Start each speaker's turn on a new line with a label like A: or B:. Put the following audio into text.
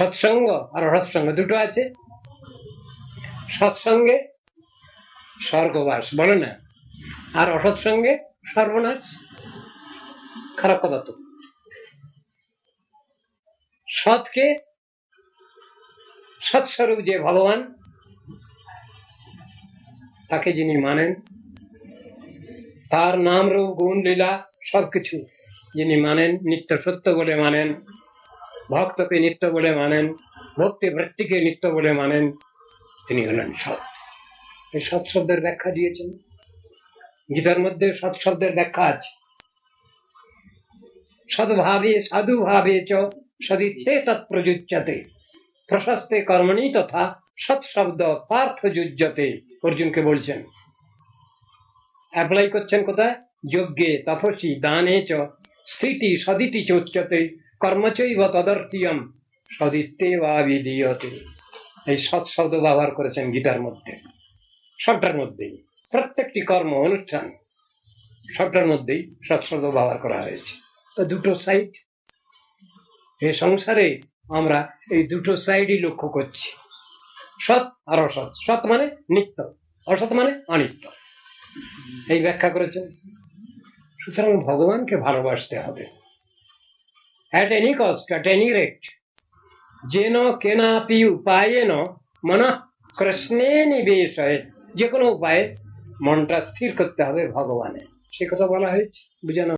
A: সৎসঙ্গ আর অসৎসঙ্গ দুটো আছে। সৎসঙ্গে স্বর্গবাস, বলে না। আর অসৎসঙ্গে সর্বনাশ খারাপ কথা তো সৎকে সৎস্বরূপ যে ভগবান, তাকে যিনি মানেন, তার নাম রূপ, গুণ, লীলা, সবকিছু যিনি মানেন, নিত্য সত্য বলে মানেন ভক্তকে নিত্য বলে মানেন ভক্তি বৃত্তিকে নিত্য বলে মানেন, তিনি হলেন সৎ। এই সৎ শব্দের ব্যাখ্যা দিয়েছেন। গীতার মধ্যে সৎ শব্দের ব্যাখ্যা আছে। সদ্ভাবে, সাধুভাবে চ সদিতে তৎপ্রযুজ্যতে প্রশস্তে কর্মণি তথা সৎ শব্দ পার্থ যুজ্যতে, অর্জুনকে বলছেন। অ্যাপ্লাই করছেন কোথায়? যজ্ঞে, তপসি, দানে চ স্থিতি সদিতি চোচ্যতে কর্মচৈব তদর্থিয়ম সদিতে বা বিধীয়তে। এই সৎ শব্দ ব্যবহার করেছেন গীতার মধ্যে। সবটার মধ্যেই, প্রত্যেকটি কর্ম অনুষ্ঠান, সবটার মধ্যেই সৎ শব্দ ব্যবহার করা হয়েছে। তো দুটো সাইড এই সংসারে আমরা এই দুটো সাইডই লক্ষ্য করছি। সৎ আর অসৎ। সৎ মানে নিত্য, অসৎ মানে অনিত্য। এই ব্যাখ্যা করেছেন। সুতরাং ভগবানকে ভালোবাসতে হবে। At any cost at any rate যেন কেনাপি উপায়েন মন কৃষ্ণে নিবেশ যে কোনো উপায়ে মনটা স্থির করতে হবে ভগবানে সে কথা বলা হয়েছে বুঝানো